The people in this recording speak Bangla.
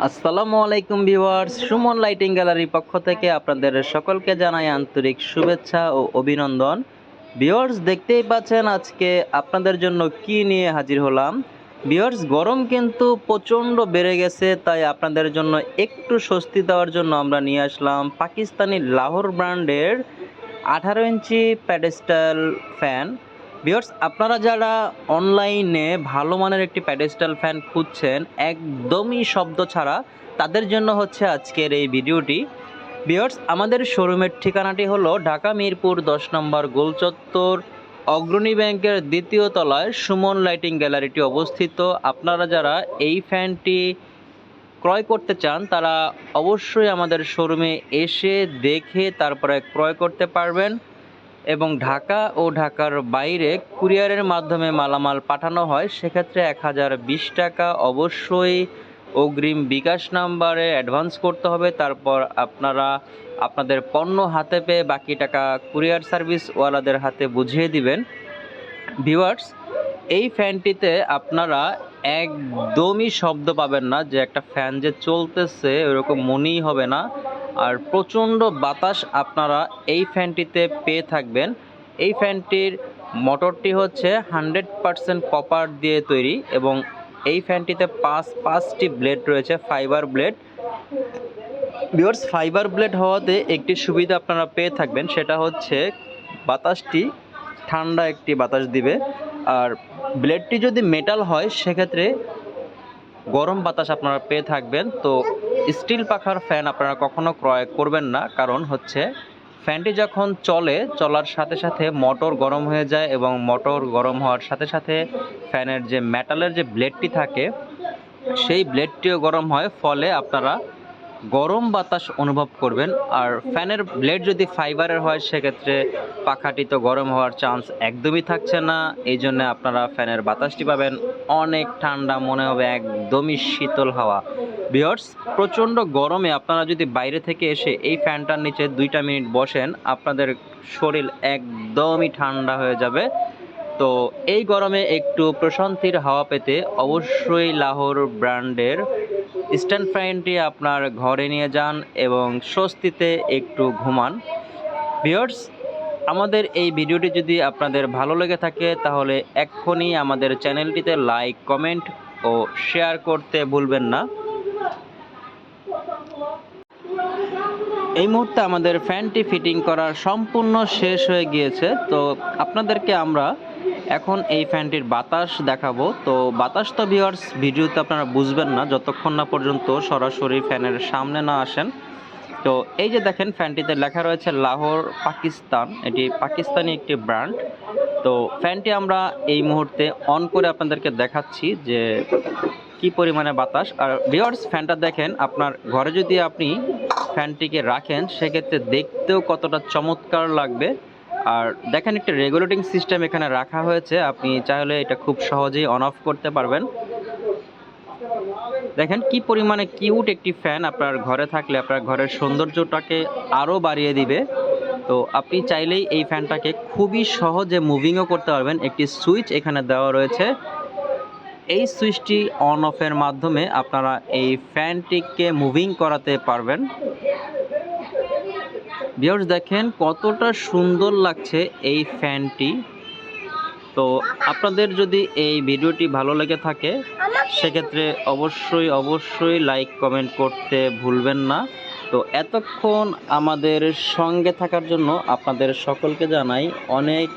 আসসালামু আলাইকুম ভিউয়ার্স, সুমন লাইটিং গ্যালারির পক্ষ থেকে আপনাদের সকলকে জানাই আন্তরিক শুভেচ্ছা ও অভিনন্দন। ভিউয়ার্স, দেখতেই পাচ্ছেন আজকে আপনাদের জন্য কি নিয়ে হাজির হলাম। ভিউয়ার্স, গরম কিন্তু প্রচণ্ড বেড়ে গেছে, তাই আপনাদের জন্য একটু স্বস্তি দেওয়ার জন্য আমরা নিয়ে আসলাম পাকিস্তানি লাহোর ব্র্যান্ডের আঠারো ইঞ্চি প্যাডেস্টাল ফ্যান। ভিউয়ার্স, আপনারা যারা অনলাইনে ভালো মানের একটি প্যাডেস্টাল ফ্যান খুঁজছেন, একদমই শব্দ ছাড়া তাদের জন্য হচ্ছে আজকের এই ভিডিওটি। ভিউয়ার্স, আমাদের শোরুমের ঠিকানাটি হলো ঢাকা মিরপুর দশ নম্বর গোলচত্বর অগ্রণী ব্যাংকের দ্বিতীয় তলায় সুমন লাইটিং গ্যালারিটি অবস্থিত। আপনারা যারা এই ফ্যানটি ক্রয় করতে চান, তারা অবশ্যই আমাদের শোরুমে এসে দেখে তারপরে ক্রয় করতে পারবেন। এবং ঢাকা ও ঢাকার বাইরে কুরিয়ারের মাধ্যমে মালামাল পাঠানো হয়, সেক্ষেত্রে এক হাজার বিশ টাকা অবশ্যই অগ্রিম বিকাশ নাম্বারে অ্যাডভান্স করতে হবে। তারপর আপনারা আপনাদের পণ্য হাতে পেয়ে বাকি টাকা কুরিয়ার সার্ভিস ওয়ালাদের হাতে বুঝিয়ে দিবেন। ভিউয়ার্স, এই ফ্যানটিতে আপনারা একদমই শব্দ পাবেন না যে একটা ফ্যান যে চলতেছে, ওরকম মনেই হবে না। আর প্রচণ্ড বাতাস আপনারা এই ফ্যানটিতে পেয়ে থাকবেন। এই ফ্যানটির মোটরটি হচ্ছে হান্ড্রেড পারসেন্ট কপার দিয়ে তৈরি এবং এই ফ্যানটিতে পাঁচ, পাঁচটি ব্লেড রয়েছে, ফাইবার ব্লেড। বিওর্স ফাইবার ব্লেড হওয়াতে একটি সুবিধা আপনারা পেয়ে থাকবেন, সেটা হচ্ছে বাতাসটি ঠান্ডা একটি বাতাস দিবে। আর ব্লেডটি যদি মেটাল হয়, সেক্ষেত্রে গরম বাতাস আপনারা পেয়ে থাকবেন। তো স্টিল পাখার ফ্যান আপনারা কখনো ক্রয় করবেন না, কারণ হচ্ছে ফ্যানটি যখন চলে, চলার সাথে সাথে মোটর গরম হয়ে যায় এবং মোটর গরম হওয়ার সাথে সাথে ফ্যানের যে মেটালের যে ব্লেডটি থাকে, সেই ব্লেডটিও গরম হয়, ফলে আপনারা গরম বাতাস অনুভব করবেন। আর ফ্যানের ব্লেড যদি ফাইবারের হয়, সেক্ষেত্রে পাখাটি তো গরম হওয়ার চান্স একদমই থাকছে না। এই জন্য আপনারা ফ্যানের বাতাসটি পাবেন। অনেক ঠান্ডা মনে হবে, একদমই শীতল হাওয়া। বিয়ার্স প্রচণ্ড গরমে আপনারা যদি বাইরে থেকে এসে এই ফ্যানটার নিচে দুইটা মিনিট বসেন, আপনাদের শরীর একদমই ঠান্ডা হয়ে যাবে। তো এই গরমে একটু প্রশান্তির হাওয়া পেতে অবশ্যই লাহোর ব্র্যান্ডের স্ট্যান্ড ফ্যানটি আপনার ঘরে নিয়ে যান এবং স্বস্তিতে একটু ঘুমান। ভিউয়ার্স, আমাদের এই ভিডিওটি যদি আপনাদের ভালো লেগে থাকে, তাহলে এক্ষুনি আমাদের চ্যানেলটিতে লাইক, কমেন্ট ও শেয়ার করতে ভুলবেন না। এই মুহূর্তে আমাদের ফ্যানটি ফিটিং করা সম্পূর্ণ শেষ হয়ে গিয়েছে। তো আপনাদেরকে আমরা এখন এই ফ্যানটির বাতাস দেখাবো। তো বাতাস তো ভিওয়ার্স ভিডিওতে আপনারা বুঝবেন না, যতক্ষণ না পর্যন্ত সরাসরি ফ্যানের সামনে না আসেন। তো এই যে দেখেন, ফ্যানটিতে লেখা রয়েছে লাহোর, পাকিস্তান। এটি পাকিস্তানি একটি ব্র্যান্ড। তো ফ্যানটি আমরা এই মুহূর্তে অন করে আপনাদেরকে দেখাচ্ছি যে কি পরিমাণে বাতাস। আর ভিওয়ার্স ফ্যানটা দেখেন, আপনার ঘরে যদি আপনি ফ্যানটিকে রাখেন, সেক্ষেত্রে দেখতেও কতটা চমৎকার লাগবে। আর দেখেন একটা রেগুলেটিং সিস্টেম এখানে রাখা হয়েছে, আপনি চাইলে এটা খুব সহজেই অন অফ করতে পারবেন। দেখেন কি পরিমাণে কিউট একটি ফ্যান আপনার ঘরে থাকলে আপনার ঘরের সৌন্দর্যটাকে আরও বাড়িয়ে দিবে। তো আপনি চাইলেই এই ফ্যানটাকে খুবই সহজে মুভিংও করতে পারবেন। একটি সুইচ এখানে দেওয়া রয়েছে। এই সুইচটি অন অফের মাধ্যমে আপনারা এই ফ্যানটিকে মুভিং করাতে পারবেন। ভিউয়ার্স দেখেন কতটা সুন্দর লাগছে এই ফ্যানটি। তো আপনাদের যদি এই ভিডিওটি ভালো লেগে থাকে, সেক্ষেত্রে অবশ্যই অবশ্যই লাইক কমেন্ট করতে ভুলবেন না। তো এতক্ষণ আমাদের সঙ্গে থাকার জন্য আপনাদের সকলকে জানাই অনেক